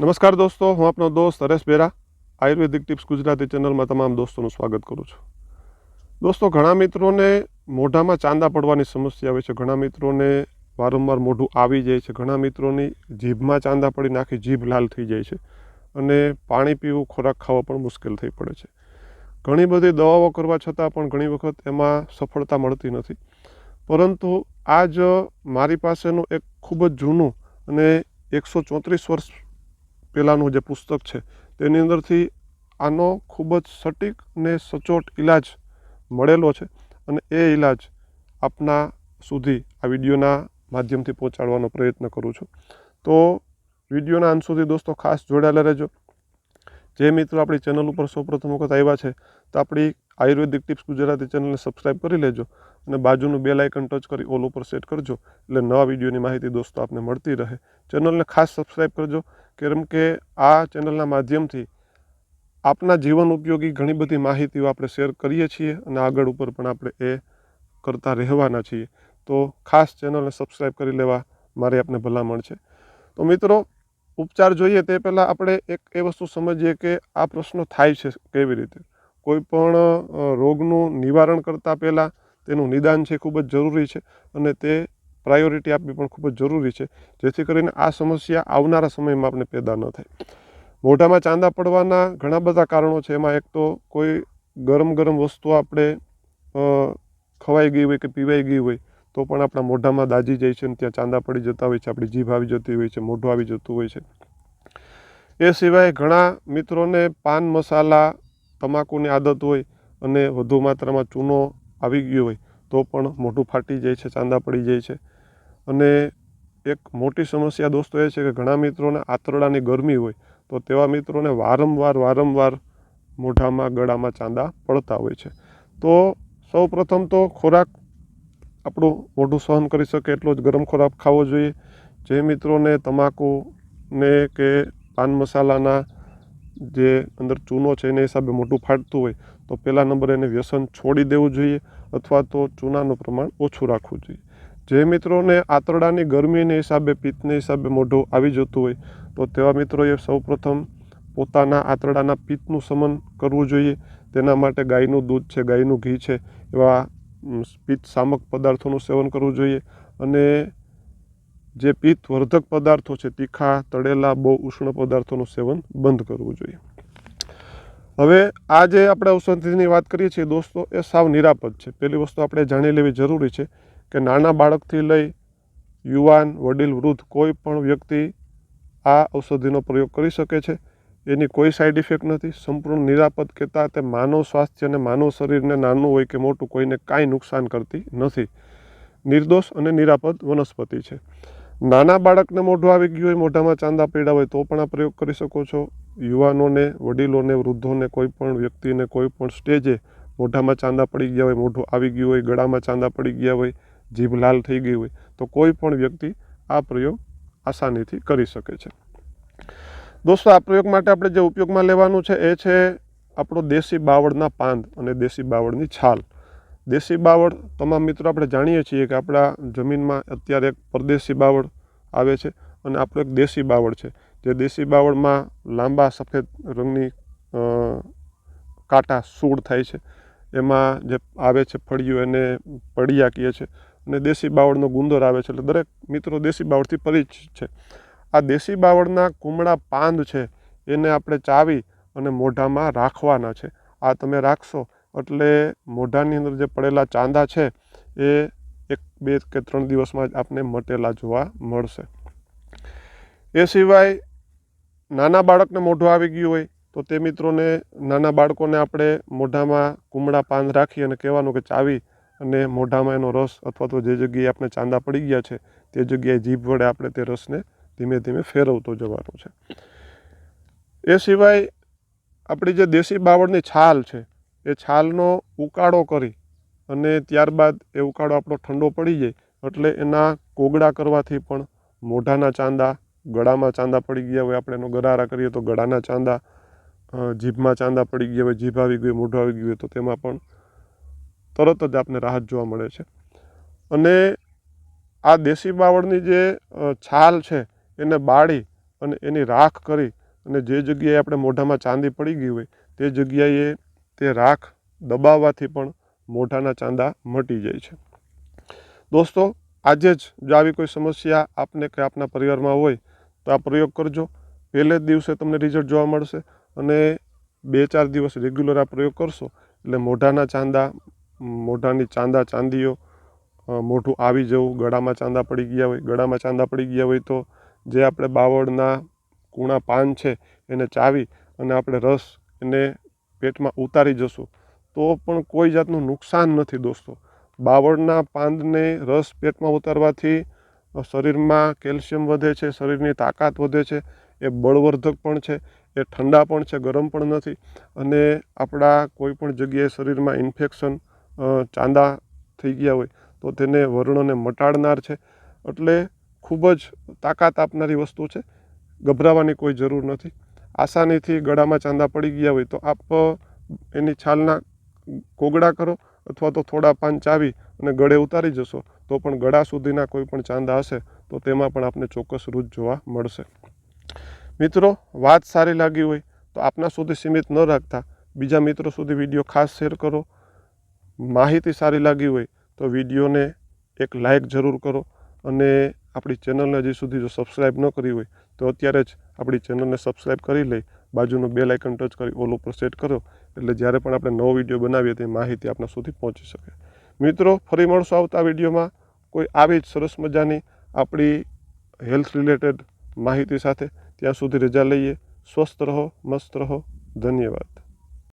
નમસ્કાર દોસ્તો, હું આપનો દોસ્ત હરેશ બેરા, આયુર્વેદિક ટિપ્સ ગુજરાતી ચેનલમાં તમામ દોસ્તોનું સ્વાગત કરું છું. દોસ્તો, ઘણા મિત્રોને મોઢામાં ચાંદા પડવાની સમસ્યા હોય છે, ઘણા મિત્રોને વારંવાર મોઢું આવી જાય છે, ઘણા મિત્રોની જીભમાં ચાંદા પડીને આખી જીભ લાલ થઈ જાય છે અને પાણી પીવું, ખોરાક ખાવો પણ મુશ્કેલ થઈ પડે છે. ઘણી બધી દવાઓ કરવા છતાં પણ ઘણી વખત એમાં સફળતા મળતી નથી. પરંતુ આ જ મારી પાસેનું એક ખૂબ જ જૂનું અને એકસો ચોત્રીસ વર્ષ પહેલાંનું જે પુસ્તક છે, તેની અંદરથી આનો ખૂબ જ સટીક ને સચોટ ઈલાજ મળેલો છે અને એ ઈલાજ આપના સુધી આ વિડીયોના માધ્યમથી પહોંચાડવાનો પ્રયત્ન કરું છું. તો વિડીયોના અંત સુધી દોસ્તો ખાસ જોડાયેલા રહેજો. જે મિત્રો આપણી ચેનલ ઉપર સૌપ્રથમ વખત આવ્યા છે, તો આપણી આયુર્વેદિક ટિપ્સ ગુજરાતી ચેનલને સબસ્ક્રાઈબ કરી લેજો અને બાજુનું બેલ આઇકન ટચ કરી ઓલ ઉપર સેટ કરજો એટલે નવા વિડીયોની માહિતી દોસ્તો આપને મળતી રહે. ચેનલને ખાસ સબસ્ક્રાઈબ કરજો, કેમ કે આ ચેનલના માધ્યમથી આપના જીવન ઉપયોગી ઘણી બધી માહિતીઓ આપણે શેર કરીએ છીએ અને આગળ ઉપર પણ આપણે એ કરતા રહેવાના છીએ. તો ખાસ ચેનલને સબસ્ક્રાઈબ કરી લેવા મારી આપને ભલામણ છે. તો મિત્રો, ઉપચાર જોઈએ તે પહેલાં આપણે એક એ વસ્તુ સમજીએ કે આ પ્રશ્નો થાય છે કેવી રીતે? કોઈ પણ રોગનું નિવારણ કરતાં પહેલાં તેનું નિદાન છે ખૂબ જ જરૂરી છે અને તે પ્રાયોરિટી આપવી પણ ખૂબ જ જરૂરી છે. જેથી કરીને આ સમસ્યા આવનારા સમયમાં આપણે પેદા ન થાય. મોઢામાં ચાંદા પડવાના ઘણા બધા કારણો છે. એમાં એક તો કોઈ ગરમ ગરમ વસ્તુ આપણે ખવાઈ ગઈ હોય કે પીવાઈ ગઈ હોય તો પણ આપણા મોઢામાં દાજી જાય છે અને ત્યાં ચાંદા પડી જતા હોય છે. આપણી જીભ આવી જતી હોય છે, મોઢું આવી જતું હોય છે. એ સિવાય ઘણા મિત્રોને પાન મસાલા તમાકુની આદત હોય અને વધુ માત્રામાં ચૂનો આવી ગયો હોય, તો પણ મોઢું ફાટી જાય છે, ચાંદા પડી જાય છે. અને એક મોટી સમસ્યા દોસ્તો એ છે કે ઘણા મિત્રોને આંતરડાની ગરમી હોય, તો તેવા મિત્રોને વારંવાર વારંવાર મોઢામાં, ગળામાં ચાંદા પડતા હોય છે. તો સૌ પ્રથમ તો ખોરાક આપણું મોઢું સહન કરી શકે એટલો જ ગરમ ખોરાક ખાવો જોઈએ. જે મિત્રોને તમાકુ ને કે પાન મસાલાના જે અંદર ચૂનો છે એના હિસાબે મોઢું ફાટતું હોય, તો પહેલા નંબરે એને વ્યસન છોડી દેવું જોઈએ અથવા તો ચૂનાનું પ્રમાણ ઓછું રાખવું જોઈએ. જે મિત્રોને આંતરડાની ગરમીને હિસાબે, પિત્તને હિસાબે મોઢું આવી જતું હોય, તો તેવા મિત્રોએ સૌપ્રથમ પોતાના આંતરડાના પિત્તનું સમન કરવું જોઈએ. તેના માટે ગાયનું દૂધ છે, ગાયનું ઘી છે, એવા પિત્ત સામક પદાર્થોનું સેવન કરવું જોઈએ. અને જે પિત્ત વર્ધક પદાર્થો છે, તીખા, તળેલા, બહુ ઉષ્ણ પદાર્થોનું સેવન બંધ કરવું જોઈએ. હવે આ જે આપણે ઔષધિની વાત કરીએ છીએ, દોસ્તો, એ સાવ નિરાપદ છે. પહેલી વસ્તુ આપણે જાણી લેવી જરૂરી છે કે નાના બાળકથી લઈ યુવાન, વડીલ, વૃદ્ધ કોઈ પણ વ્યક્તિ આ ઔષધિનો પ્રયોગ કરી શકે છે. એની કોઈ સાઈડ ઇફેક્ટ નથી. સંપૂર્ણ નિરાપદ કહેતા તે માનવ સ્વાસ્થ્ય અને માનવ શરીરને નાનું હોય કે મોટું કોઈને કાંઈ નુકસાન કરતી નથી. નિર્દોષ અને નિરાપદ વનસ્પતિ છે. નાના બાળકને મોઢું આવી ગયું હોય, મોઢામાં ચાંદા પડ્યા હોય, તો પણ આ પ્રયોગ કરી શકો છો. યુવાનોને, વડીલોને, વૃદ્ધોને, કોઈ પણ વ્યક્તિને, કોઈ પણ સ્ટેજે મોઢામાં ચાંદા પડી ગયા હોય, મોઢું આવી ગયું હોય, ગળામાં ચાંદા પડી ગયા હોય, જીભ લાલ થઈ ગઈ હોય, તો કોઈ પણ વ્યક્તિ આ પ્રયોગ આસાનીથી કરી શકે છે. દોસ્તો, આ પ્રયોગ માટે આપણે જે ઉપયોગમાં લેવાનું છે એ છે આપણો દેશી બાવળના પાંદ અને દેશી બાવળની છાલ. દેશી બાવળ, તમામ મિત્રો આપણે જાણીએ છીએ કે આપણા જમીનમાં અત્યારે એક પરદેશી બાવળ આવે છે અને આપણો એક દેશી બાવળ છે. જે દેશી બાવળમાં લાંબા સફેદ રંગની કાંટા સૂળ થાય છે. એમાં જે આવે છે ફળિયું એને પડિયા કહીએ છે અને દેશી બાવળનો ગુંદર આવે છે. એટલે દરેક મિત્રો દેશી બાવળથી પરિચિત છે. આ દેશી બાવળના કુમળા પાંદ છે એને આપણે ચાવી અને મોઢામાં રાખવાના છે. આ તમે રાખશો એટલે મોઢાની અંદર જે પડેલા ચાંદા છે, એ એક, બે કે ત્રણ દિવસમાં જ આપને મટેલા જોવા મળશે. એ સિવાય નાના બાળકને મોઢું આવી ગયું હોય, તો તે મિત્રોને, નાના બાળકોને આપણે મોઢામાં કુમળા પાન રાખી અને કહેવાનું કે ચાવી અને મોઢામાં એનો રસ અથવા તો જે જગ્યાએ આપણે ચાંદા પડી ગયા છે, તે જગ્યાએ જીભ વડે આપણે તે રસને ધીમે ધીમે ફેરવતો જવાનું છે. એ સિવાય આપણી જે દેશી બાવળની છાલ છે એ છાલનો ઉકાળો કરી અને ત્યારબાદ એ ઉકાળો આપણો ઠંડો પડી જાય એટલે એના કોગળા કરવાથી પણ મોઢાના ચાંદા, ગળામાં ચાંદા પડી ગયા હોય, આપણે એનો ગરારા કરીએ તો ગળાના ચાંદા જીભમાં ચાંદા પડી ગયા હોય, જીભ આવી ગઈ મોઢું આવી ગયું હોય, તો તેમાં પણ તરત જ આપને રાહત જોવા મળે છે. અને આ દેશી બાવળની જે છાલ છે એને બાળી અને એની રાખ કરી અને જે જગ્યાએ આપણે મોઢામાં ચાંદી પડી ગઈ હોય, તે જગ્યાએ તે રાખ દબાવવાથી પણ મોઢાના ચાંદા મટી જાય છે. દોસ્તો, આજે જ જો આવી કોઈ સમસ્યા આપને કે આપના પરિવારમાં હોય, તો આ પ્રયોગ કરજો. પહેલે જ દિવસે તમને રિઝલ્ટ જોવા મળશે અને બે ચાર દિવસ રેગ્યુલર આ પ્રયોગ કરશો. એટલે મોઢાના ચાંદા, મોઢાની ચાંદા ચાંદીઓ મોઢું આવી જવું, ગળામાં ચાંદા પડી ગયા હોય, ગળામાં ચાંદા પડી ગયા હોય તો જે આપણે બાવળના કૂણા પાન છે એને ચાવી અને આપણે રસ એને પેટમાં ઉતારી જશો, તો પણ કોઈ જાતનું નુકસાન નથી દોસ્તો. બાવળના પાંદને રસ પેટમાં ઉતારવાથી શરીરમાં કેલ્શિયમ વધે છે, શરીરની તાકાત વધે છે, એ બળવર્ધક પણ છે, એ ઠંડા પણ છે, ગરમ પણ નથી, અને આપણા કોઈ પણ જગ્યાએ શરીરમાં ઇન્ફેક્શન ચાંદા થઈ ગયા હોય, તો તેને વર્ણને મટાડનાર છે. એટલે ખૂબ જ તાકાત આપનારી વસ્તુ છે, ગભરાવાની કોઈ જરૂર નથી. આસાનીથી ગળામાં ચાંદા પડી ગયા હોય તો આપ એની છાલના કોગળા કરો અથવા તો થોડા પાન ચાવી અને ગળે ઉતારી જશો તો પણ ગળા સુધીના કોઈ પણ ચાંદા હશે તો તેમાં પણ આપને ચોક્કસ રૂજ જોવા મળશે. મિત્રો, વાત સારી લાગી હોય તો આપના સુધી સીમિત ન રાખતા. બીજા મિત્રો સુધી વીડિયો ખાસ શેર કરો. માહિતી સારી લાગી હોય તો વિડીયોને એક લાઇક જરૂર કરો અને આપણી ચેનલને હજી સુધી જો સબસ્ક્રાઈબ ન કરી હોય તો અત્યારે જ આપણી ચેનલને સબસ્ક્રાઈબ કરી લઈ, બાજુનું બેલ આઇકન ટચ કરી ઓલ ઉપર સેટ કરો. એટલે જ્યારે પણ આપણે નવો વીડિયો બનાવીએ તે માહિતી આપણા સુધી પહોંચી શકે. મિત્રો, ફરી મળશું આવતા વિડીયોમાં કોઈ આવી જ સરસ મજાની આપણી હેલ્થ રિલેટેડ માહિતી સાથે. ત્યાં સુધી રજા લઈએ. સ્વસ્થ રહો, મસ્ત રહો. ધન્યવાદ.